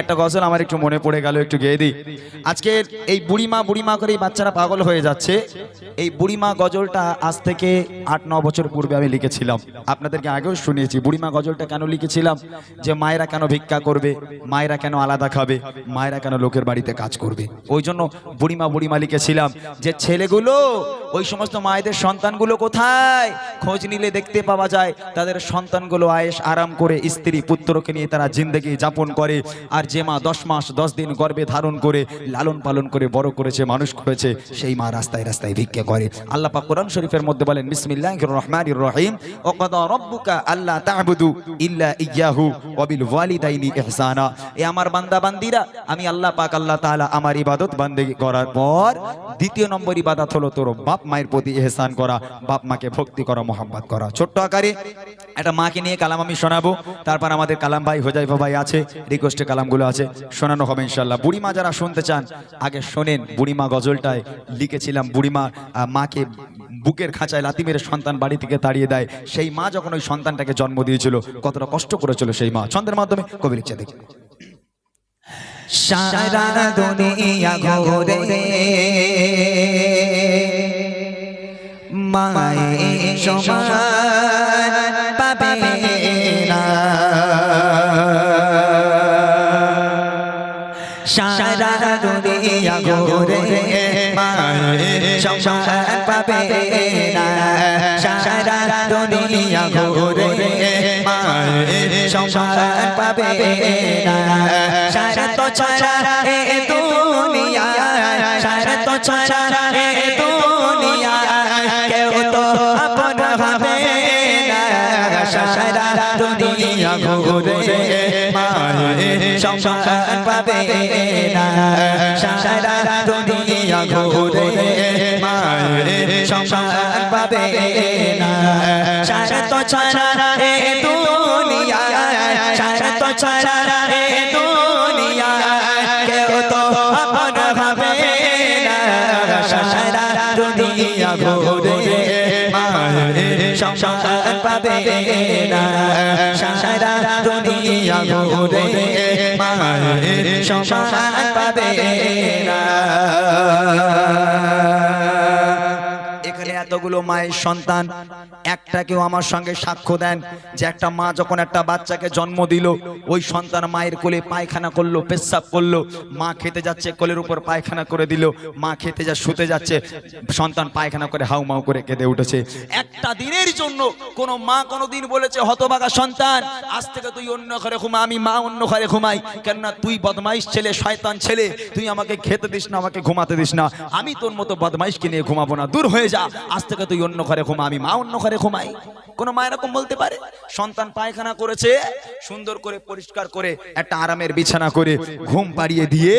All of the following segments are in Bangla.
একটা গজল আমার একটু মনে পড়ে গেল, একটু গেয়ে দিই। আজকে এই বুড়িমা বুড়িমা করে বাচ্চারা পাগল হয়ে যাচ্ছে। এই বুড়িমা গজলটা আজ থেকে আট, ন বছর পূর্বে আমি লিখেছিলাম। আপনাদেরকে আগেও শুনিয়েছি, বুড়িমা গজলটা কেন লিখেছিলাম? যে মায়েরা কেন ভিক্ষা করবে, মায়েরা কেন আলাদা খাবে, মায়েরা কেন লোকের বাড়িতে কাজ করবে। ওই জন্য বুড়িমা বুড়িমা লিখেছিলাম যে ছেলেগুলো ওই সমস্ত মায়েদের সন্তানগুলো কোথায়? খোঁজ নিলে দেখতে পাওয়া যায়, তাদের সন্তানগুলো আয়েস আরাম করে স্ত্রী পুত্রকে নিয়ে তারা জিন্দগি যাপন করে। আর যে মা দশ মাস, দশ দিন গর্ভে ধারণ করে, লালন পালন করে বড় করেছে, মানুষ করেছে, সেই মা রাস্তায় রাস্তায় ভিক্ষা করে। আল্লাহ পাক কোরআন শরীফের মধ্যে বলেন, বিসমিল্লাহির রহমানির রহিম। ও রব্বুকা আল্লাহ তা'বুদু ইল্লা ইয়াহু ওয়া বিল ওয়ালিদাইনি ইহসানা। এ আমার বান্দা বান্দিরা আমি আল্লাহ পাক আল্লাহ তাআলা আমার ইবাদত বান্দেগি করার পর দ্বিতীয় নম্বর ইবাদত হলো তোর বাপ মায়ের প্রতি এহসান করা, বাপ মাকে ভক্তি করা মোহাম্মত করা। ছোট্ট আকারে একটা মাকে নিয়ে কালাম আমি শোনাবো। তারপর আমাদের কালাম ভাই, হোজাইফা ভাই আছে রিকোয়েস্টে কালামগুলো আছে, শোনানো হবে ইনশাল্লাহ বুড়িমা যারা শুনতে চান, আগে শোনেন বুড়িমা গজলটায়। লিখেছিলাম বুড়িমা মাকে বুকের খাঁচায় লাতি মেরে সন্তান বাড়ি থেকে তাড়িয়ে দেয়। সেই মা যখন ওই সন্তানটাকে জন্ম দিয়েছিল, কতটা কষ্ট করেছিল সেই মা। ছন্দের মাধ্যমে কবি লিখছে দেখি। সারা দুনিয়া ঘুরে মায়ের সমান পাবে না। সারা দুনিয়া ঘুরে সমান পাবে না। সারা দুনিয়া ঘুরে সমান পাবে না। সারা তো ছাড়া এ দুনিয়া, সারা তো ছাড়া মায়ের পাবে না। সারা দুনিয়া ঘুরে মায়ের সমান পাবে না। সারা তো ছাড়া ঘুরে মায়ের সমান পাবে না সারা দুনিয়া ঘুরে মায়ের সমান পাবে না এতগুলো মায়ের সন্তান একটা কেউ আমার সঙ্গে সাক্ষ্য দেন যে একটা মা যখন একটা বাচ্চাকে জন্ম দিল, ওই সন্তান মায়ের কোলে পায়খানা করল, পেশাব করল, মা খেতে যাচ্ছে, কোলের উপর পায়খানা করে দিল, মা খেতে যা, শুতে যাচ্ছে, সন্তান পায়খানা করে হাউ মাউ করে কেঁদে উঠেছে। একটা দিনের জন্য কোন মা কোনো দিন বলেছে, হতবাগা সন্তান, আজ থেকে তুই অন্য ঘরে ঘুমা আমি মা অন্য ঘরে ঘুমাই। কেননা তুই বদমাইশ ছেলে, শয়তান ছেলে, তুই আমাকে খেতে দিস না, আমাকে ঘুমাতে দিস না। আমি তোর মতো বদমাইশকে নিয়ে ঘুমাবো না, দূর হয়ে যা, আজ থেকে তুই অন্য ঘরে ঘুমা আমি মা অন্য ঘরে ঘুমাই। কোন মা এরকম বলতে পারে? সন্তান পায়খানা করেছে, সুন্দর করে পরিষ্কার করে একটা আরামের বিছানা করে ঘুম পাড়িয়ে দিয়ে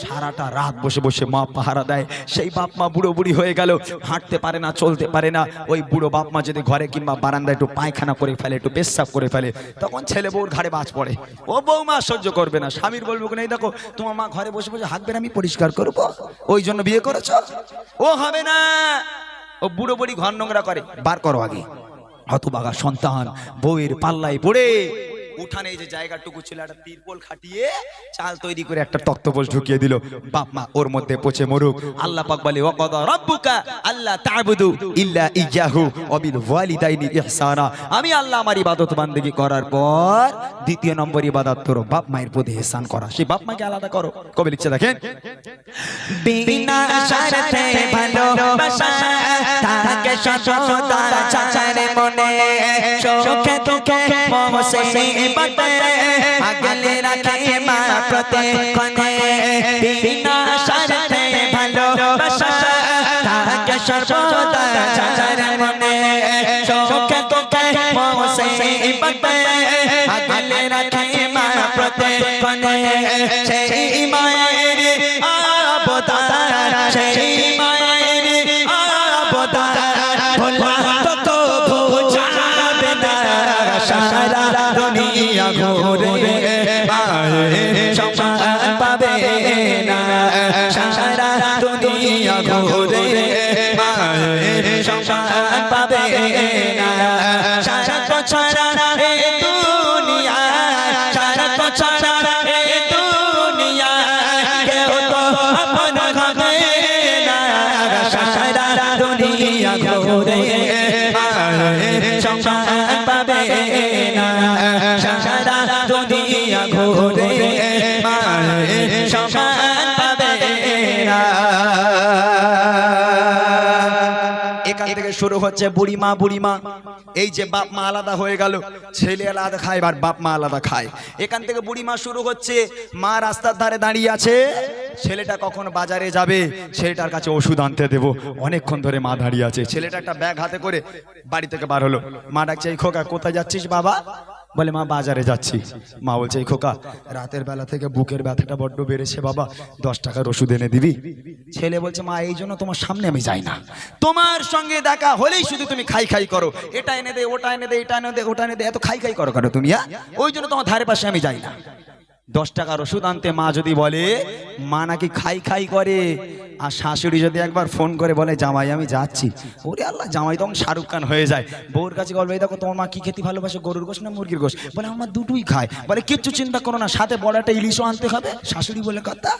সারাটা রাত বসে বসে মা পাহারা দেয়। সেই বাপ মা বুড়ো বুড়ি হয়ে গেল, হাঁটতে পারে না, চলতে পারে না। ওই বুড়ো বাপ মা যদি ঘরে কিংবা বারান্দায় একটু পায়খানা করে ফেলে, একটু পেশাব করে ফেলে, তখন ছেলে বউর ঘাড়ে বাজ পড়ে। ও বউ মা সহ্য করবে না, স্বামীর বলব কিনা এই দেখো, তোমার মা ঘরে বসে বসে হাঁকবে না আমি পরিষ্কার করব? ওই জন্য বিয়ে করেছ? ও হবে না। ও বুড়ো বুড়ি ঘর নোংরা করে। বার করো আগে। হতবাগা সন্তান বউয়ের পাল্লায় পড়ে উঠানে যে জায়গাটুকু ছিল, একটা তিরপল খাটিয়ে চাল তৈরি করে একটা তক্তপোষ ঢুকিয়ে দিল। বাপ মা, ওর মধ্যে পচে মরুক। আল্লাহ পাক বলে, ওয়াকাদা রাব্বুকা আল্লাহ তা'বুদু ইল্লা ইয়াহু ওয়া বিল ওয়ালিদাইনি ইহসানা। আমি আল্লাহ আমার ইবাদত বান্দেগি করার পর দ্বিতীয় নম্বর ইবাদত তোর বাপ মায়ের প্রতি ইহসান করা। সেই বাপ মাকে আলাদা করো। কবে লিখছে, দেখেন, বিনা স্বার্থে ভালোবাসা থাকে সততা চাচারে মনে সুখে দুঃখে মোসে বাতে আগলে রাখে মা প্রত্যেকক্ষণে বিনা স্বার্থে ভালোবাসা থাকে সর্বদা চাচারে মনে সুখে দুঃখে মোসে বাতে আগলে রাখে মা প্রত্যেকক্ষণে সেই মায়ের অবতার সেই ঘুরে শুরু হচ্ছে বুড়িমা বুড়িমা। এই যে বাপ মা আলাদা হয়ে গেল, ছেলে আলাদা খায় আর বাপ মা আলাদা খায়। এখান থেকে বুড়িমা শুরু হচ্ছে, মা রাস্তার ধারে দাঁড়িয়ে আছে। ছেলেটা কখন বাজারে যাবে, ছেলেটার কাছে ওষুধ আনতে দেব। অনেকক্ষণ ধরে মা দাঁড়িয়ে আছে। ছেলেটা একটা ব্যাগ হাতে করে বাড়ি থেকে বার হলো। মা ডাকছে, এই খোকা, কোথায় যাচ্ছিস বাবা? বলে, মা, বাজারে যাচ্ছি। মা বলছে, এই খোকা, রাতের বেলা থেকে বুকের ব্যথাটা বড্ড বেড়েছে বাবা, দশ টাকার ওষুধ এনে দিবি? ছেলে বলছে, মা, এই জন্য তোমার সামনে আমি যাই না। তোমার সঙ্গে দেখা হলেই শুধু তুমি খাই খাই করো। এটা এনে দে, ওটা এনে দে, এটা এনে দে, ওটা এনে দে, এত খাই খাই করো করো তুমি হ্যাঁ? ওই জন্য তোমার ধারে পাশে আমি যাই না। দশ টাকার ওষুধ আনতে মা যদি বলে, মা নাকি খাই খাই করে আর শাশুড়ি যদি একবার ফোন করে বলে, জামাই, আমি যাচ্ছি। ওরে আল্লাহ, জামাই তখন শাহরুখ খান হয়ে যায়। বউর কাছে বলবে দেখো, তোমার মা কী খেতে ভালোবাসে? গরুর গোশ না মুরগির গোশ? বলে, আমার দুটোই খায়। বলে, কিচ্ছু চিন্তা করো না, সাথে বড় একটা ইলিশও আনতে হবে। শাশুড়ি বলে কথা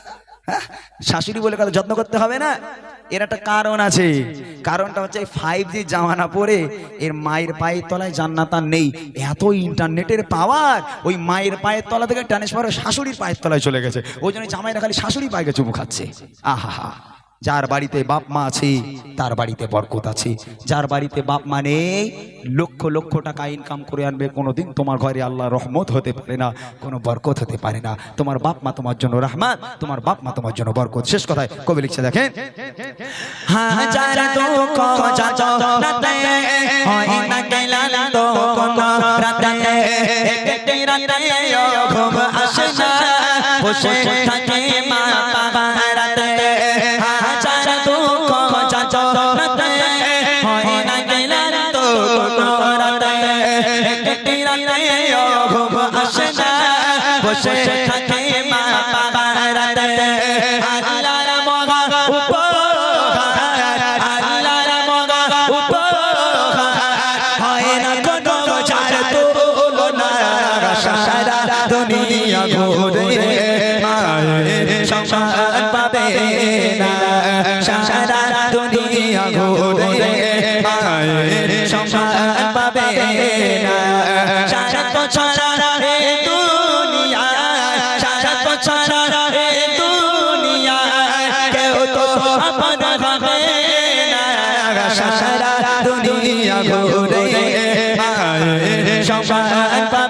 হ্যাঁ? শাশুড়ি বলে কথা যত্ন করতে হবে না? এর একটা কারণ আছে। কারণটা হচ্ছে ফাইভ জি জামানা পরে এর মায়ের পায়ের তলায় জান্নাত আর নেই। এত ইন্টারনেটের পাওয়ার ওই মায়ের পায়ের তলা থেকে ট্রান্সফার শাশুড়ির পায়ের তলায় চলে গেছে। ওই জন্য জামাইরা খালি শাশুড়ি পায়ে চুমু খাচ্ছে। আহা হা যার বাড়িতে বাপ মা আছে, তার বাড়িতে বরকত আছে। যার বাড়িতে বাপ মা নেই, লক্ষ লক্ষ টাকা ইনকাম করে আনবে, কোনোদিন তোমার ঘরে আল্লাহ রহমত হতে পারে না, কোনো বরকত হতে পারে না। তোমার বাপ মা তোমার জন্য রহমান, তোমার বাপ মা তোমার জন্য বরকত। শেষ কথায় কবি লিখছে, দেখেন, হাজার দুঃখ 张。三 সম্মান পাবে না সারা ছাড়া রে দুনিয়া সারা ছাড়া রে দুনিয়া কেউ তো আপন হবে না সারা দুনিয়া ঘুরে সম্মান পাবে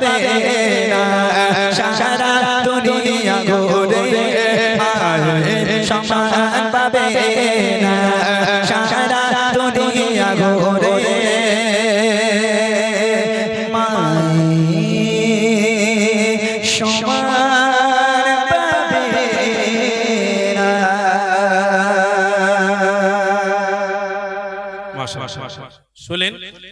মাশাআল্লাহ। শুনলেন